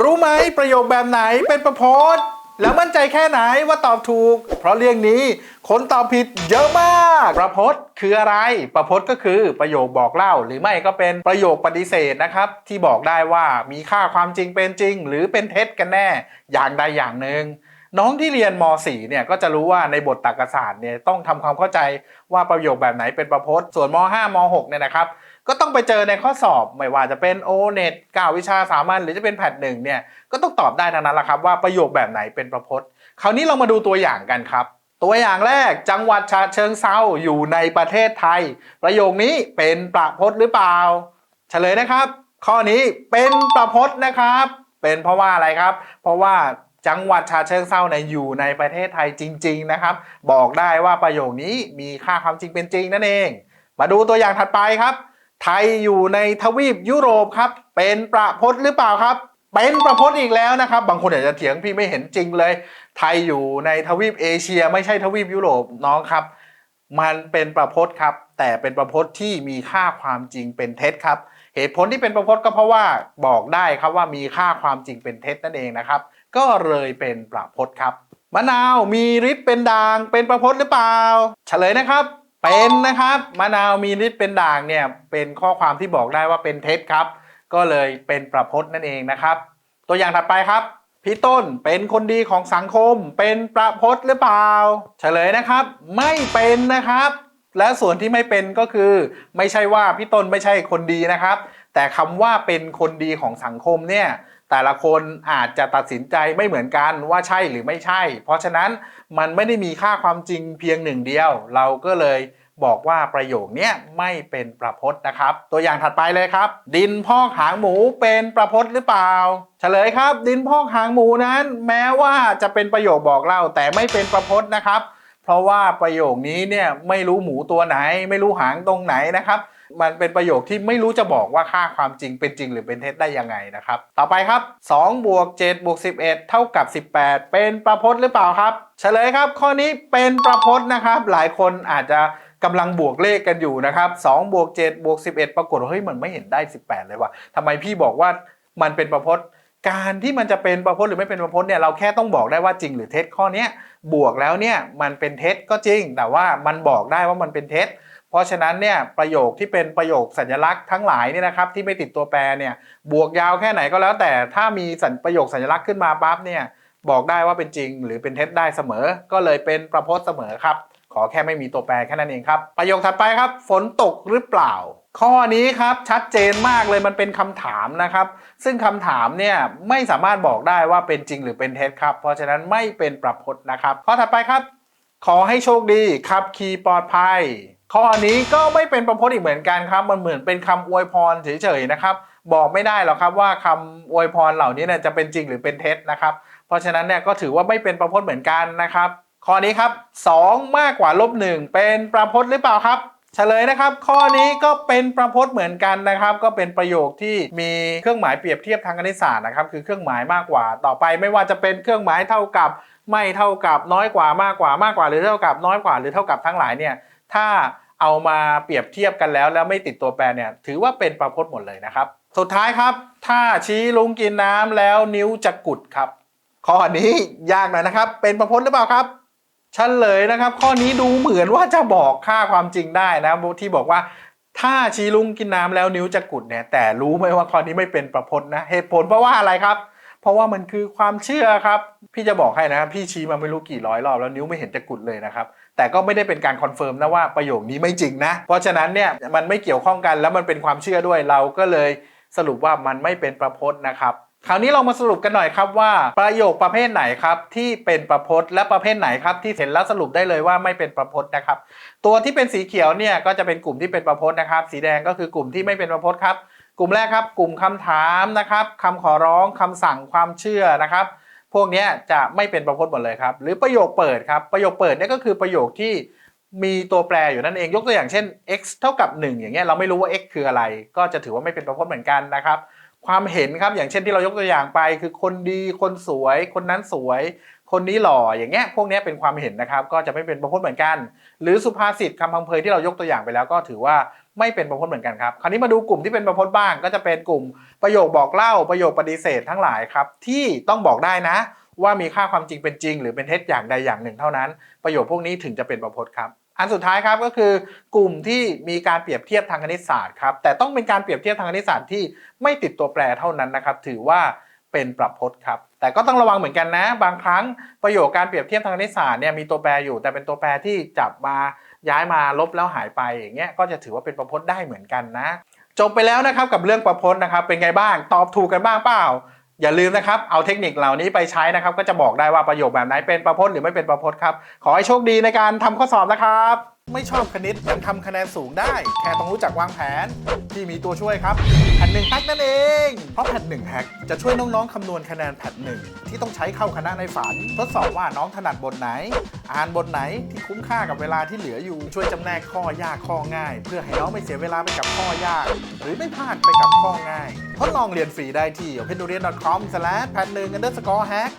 รู้ไหมประโยคแบบไหนเป็นประพจน์ แล้วมั่นใจแค่ไหนว่าตอบถูก เพราะเรื่องนี้คนตอบผิดเยอะมาก ประพจน์คืออะไร ประพจน์ก็คือประโยคบอกเล่า หรือไม่ก็เป็นประโยคปฏิเสธนะครับ ที่บอกได้ว่ามีค่าความจริงเป็นจริง หรือเป็นเท็จกันแน่อย่างใดอย่างหนึ่งน้องที่เรียนม .4 เนี่ยก็จะรู้ว่าในบทตรรกศาสตร์เนี่ยต้องทำความเข้าใจว่าประโยคแบบไหนเป็นประพจน์ ส่วนม .5 ม .6 เนี่ยนะครับ ก็ต้องไปเจอในข้อสอบไม่ว่าจะเป็น o n e t 9วิชาสามัญหรือจะเป็นแพทหนึ่งเนี่ยก็ต้องตอบได้ทั้งนั้นละครับว่าประโยคแบบไหนเป็นประพจน์ คราวนี้เรามาดูตัวอย่างกันครับ ตัวอย่างแรกจังหวัดฉะเชิงเซาอยู่ในประเทศไทย ประโยคนี้เป็นประพจน์หรือเปล่า เฉลยนะครับ ข้อนี้เป็นประพจน์นะครับ เป็นเพราะว่าอะไรครับ เพราะว่าจังหวัดฉะเชิงเซาเนี่ยอยู่ในประเทศไทยจริง ๆนะครับ บอกได้ว่าประโยคนี้มีค่าความจริงเป็นจริงนั่นเอง มาดูตัวอย่างถัดไปครับ ไทยอยู่ในทวีปยุโรปครับ เป็นประพจน์หรือเปล่าครับ เป็นประพจน์อีกแล้วนะครับ บางคนอาจจะเถียงพี่ไม่เห็นจริงเลย ไทยอยู่ในทวีปเอเชีย ไม่ใช่ทวีปยุโรปน้องครับ มันเป็นประพจน์ครับ แต่เป็นประพจน์ที่มีค่าความจริงเป็นเท็จครับเหตุผลที่เป็นประพจน์ก็เพราะว่าบอกได้ครับว่ามีค่าความจริงเป็นเท็จนั่นเองนะครับ ก็เลยเป็นประพจน์ครับมะนาวมีฤทธิ์เป็นด่างเป็นประพจน์หรือเปล่า เฉลยนะครับ เป็นนะครับมะนาวมีฤทธิ์เป็นด่างเนี่ยเป็นข้อความที่บอกได้ว่าเป็นเท็จครับ ก็เลยเป็นประพจน์นั่นเองนะครับ ตัวอย่างถัดไปครับพี่ต้นเป็นคนดีของสังคม เป็นประพจน์หรือเปล่า เฉลยนะครับ ไม่เป็นนะครับ และส่วนที่ไม่เป็นก็คือ ไม่ใช่ว่าพี่ต้นไม่ใช่คนดีนะครับ แต่คำว่าเป็นคนดีของสังคมเนี่ยแต่ละคนอาจจะตัดสินใจไม่เหมือนกันว่าใช่หรือไม่ใช่ เพราะฉะนั้นมันไม่ได้มีค่าความจริงเพียงหนึ่งเดียว เราก็เลยบอกว่าประโยคนี้ไม่เป็นประพจน์นะครับ ตัวอย่างถัดไปเลยครับ ดินพอกหางหมูเป็นประพจน์หรือเปล่า เฉลยครับ ดินพอกหางหมูนั้น แม้ว่าจะเป็นประโยคบอกเล่าแต่ไม่เป็นประพจน์นะครับ เพราะว่าประโยคนี้เนี่ยไม่รู้หมูตัวไหน ไม่รู้หางตรงไหนนะครับ มันเป็นประโยคที่ไม่รู้จะบอกว่าค่าความจริงเป็นจริงหรือเป็นเท็จได้ยังไงนะครับ ต่อไปครับ2บวก7บวก11 เท่ากับ 18 เป็นประพจน์หรือเปล่าครับ เฉลยครับข้อนี้เป็นประพจน์นะครับ หลายคนอาจจะกำลังบวกเลขกันอยู่นะครับ2บวก7บวก11 ปรากฏว่าเฮ้ยมันไม่เห็นได้ 18 เลยว่ะทำไมพี่บอกว่ามันเป็นประพจน์ การที่มันจะเป็นประพจน์หรือไม่เป็นประพจน์เนี่ยเราแค่ต้องบอกได้ว่าจริงหรือเท็จข้อนี้บวกแล้วเนี่ยมันเป็นเท็จก็จริง แต่ว่ามันบอกได้ว่ามันเป็นเท็จเพราะฉะนั้นเนี่ยประโยคที่เป็นประโยคสัญลักษณ์ทั้งหลายเนี่ยนะครับที่ไม่ติดตัวแปรเนี่ยบวกยาวแค่ไหนก็แล้ว แต่ถ้ามีสัญประโยคสัญลักษณ์ขึ้นมาปั๊บเนี่ยบอกได้ว่าเป็นจริง หรือเป็นเท็จได้เสมอ ก็เลยเป็นประพจน์เสมอครับ ขอแค่ไม่มีตัวแปรแค่นั้นเองครับ ประโยคถัดไปครับ ฝนตกหรือเปล่า ข้อนี้ครับชัดเจนมากเลยมันเป็นคำถามนะครับ ซึ่งคำถามเนี่ยไม่สามารถบอกได้ว่าเป็นจริงหรือเป็นเท็จครับ เพราะฉะนั้นไม่เป็นประพจน์นะครับ ข้อถัดไปครับ ขอให้โชคดีขับขี่ปลอดภัย ข้อนี้ก็ไม่เป็นประพจน์อีกเหมือนกันครับ มันเหมือนเป็นคำอวยพรเฉยๆนะครับ บอกไม่ได้หรอกครับว่าคำอวยพรเหล่านี้เนี่ยจะเป็นจริงหรือเป็นเท็จนะครับ เพราะฉะนั้นเนี่ยก็ถือว่าไม่เป็นประพจน์เหมือนกันนะครับ ข้อนี้ครับ 2 มากกว่าลบ1เป็นประพจน์หรือเปล่าครับ เฉลยนะครับ ข้อนี้ก็เป็นประพจน์เหมือนกันนะครับ ก็เป็นประโยคที่มีเครื่องหมายเปรียบเทียบทางคณิตศาสตร์นะครับ คือเครื่องหมายมากกว่า ต่อไปไม่ว่าจะเป็นเครื่องหมายเท่ากับ ไม่เท่ากับน้อยกว่ามากกว่ามากกว่า หรือเท่ากับน้อยกว่าหรือเท่ากับทั้งหลายเนี่ยถ้าเอามาเปรียบเทียบกันแล้ว แล้วไม่ติดตัวแปรเนี่ยถือว่าเป็นประพจน์หมดเลยนะครับ สุดท้ายครับ ถ้าชี้ลุงกินน้ำแล้วนิ้วจะกุดครับ ข้อนี้ยากหน่อยนะครับ เป็นประพจน์หรือเปล่าครับ ฉลยนะครับ ข้อนี้ดูเหมือนว่าจะบอกค่าความจริงได้นะที่บอกว่าถ้าชีลุงกินน้ำแล้วนิ้วจะกุดเนี่ยแต่รู้ไหมว่าข้อนี้ไม่เป็นประพจน์นะเหตุผลเพราะว่าอะไรครับ เพราะว่ามันคือความเชื่อครับ พี่จะบอกให้นะพี่ชี้มาไม่รู้กี่ร้อยรอบแล้วนิ้วไม่เห็นจะกุดเลยนะครับแต่ก็ไม่ได้เป็นการคอนเฟิร์มนะว่าประโยคนี้ไม่จริงนะ เพราะฉะนั้นเนี่ยมันไม่เกี่ยวข้องกันแล้วมันเป็นความเชื่อด้วยเราก็เลยสรุปว่ามันไม่เป็นประพจน์นะครับ คราวนี้เรามาสรุปกันหน่อยครับว่าประโยคประเภทไหนครับที่เป็นประพจน์และประเภทไหนครับที่เห็นแล้วสรุปได้เลยว่าไม่เป็นประพจน์นะครับ ตัวที่เป็นสีเขียวเนี่ยก็จะเป็นกลุ่มที่เป็นประพจน์นะครับ สีแดงก็คือกลุ่มที่ไม่เป็นประพจน์ครับ กลุ่มแรกครับ กลุ่มคำถามนะครับคำขอร้องคำสั่งความเชื่อนะครับ พวกนี้จะไม่เป็นประพจน์หมดเลยครับ หรือประโยคเปิดครับประโยคเปิดเนี่ยก็คือประโยคที่มีตัวแปรอยู่นั่นเองยกตัวอย่างเช่น x เท่ากับ 1 อย่างเงี้ยเราไม่รู้ว่า x คืออะไร ก็จะถือว่าไม่เป็นประพจน์เหมือนกันนะครับ ความเห็นครับ อย่างเช่นที่เรายกตัวอย่างไป คือคนดีคนสวย คนนั้นสวย คนนี้หล่ออย่างเงี้ยพวกนี้เป็นความเห็นนะครับ ก็จะไม่เป็นประพจน์เหมือนกัน หรือสุภาษิตคำพังเพยที่เรายกตัวอย่างไปแล้วก็ถือว่าไม่เป็นประพจน์เหมือนกันครับ คราวนี้มาดูกลุ่มที่เป็นประพจน์บ้าง ก็จะเป็นกลุ่มประโยคบอกเล่าประโยคปฏิเสธทั้งหลายครับ ที่ต้องบอกได้นะ ว่ามีค่าความจริงเป็นจริง หรือเป็นเท็จอย่างใดอย่างหนึ่งเท่านั้น ประโยคพวกนี้ถึงจะเป็นประพจน์ครับ อันสุดท้ายครับก็คือกลุ่มที่มีการเปรียบเทียบทางคณิตศาสตร์ครับแต่ต้องเป็นการเปรียบเทียบทางคณิตศาสตร์ที่ไม่ติดตัวแปรเท่านั้นนะครับ ถือว่าเป็นประพจน์ครับแต่ก็ต้องระวังเหมือนกันนะ บางครั้งประโยคการเปรียบเทียบทางคณิตศาสตร์เนี่ยมีตัวแปรอยู่ แต่เป็นตัวแปรที่จับมาย้ายมาลบแล้วหายไปอย่างเงี้ยก็จะถือว่าเป็นประพจน์ได้เหมือนกันนะ จบไปแล้วนะครับกับเรื่องประพจน์นะครับเป็นไงบ้างตอบถูกกันบ้างเปล่า อย่าลืมนะครับเอาเทคนิคเหล่านี้ไปใช้นะครับ ก็จะบอกได้ว่าประโยคแบบไหนเป็นประพจน์หรือไม่เป็นประพจน์ครับ ขอให้โชคดีในการทำข้อสอบนะครับ ไม่ชอบคณิตยังทำคะแนนสูงได้ แค่ต้องรู้จักวางแผน ที่มีตัวช่วยครับ แผ่นหนึ่งแฮกนั่นเอง เพราะแผ่นหนึ่งแฮกจะช่วยน้องๆคำนวณคะแนนแผ่นหนึ่งที่ต้องใช้เข้าคณะในฝัน ทดสอบว่าน้องถนัดบทไหน อ่านบทไหนที่คุ้มค่ากับเวลาที่เหลืออยู่ช่วยจำแนกข้อยากข้อง่าย เพื่อให้น้องไม่เสียเวลาไปกับข้อยาก หรือไม่พลาดไปกับข้อง่ายทดลองเรียนฟรีได้ที่ openurian.com/pat1 underscore hack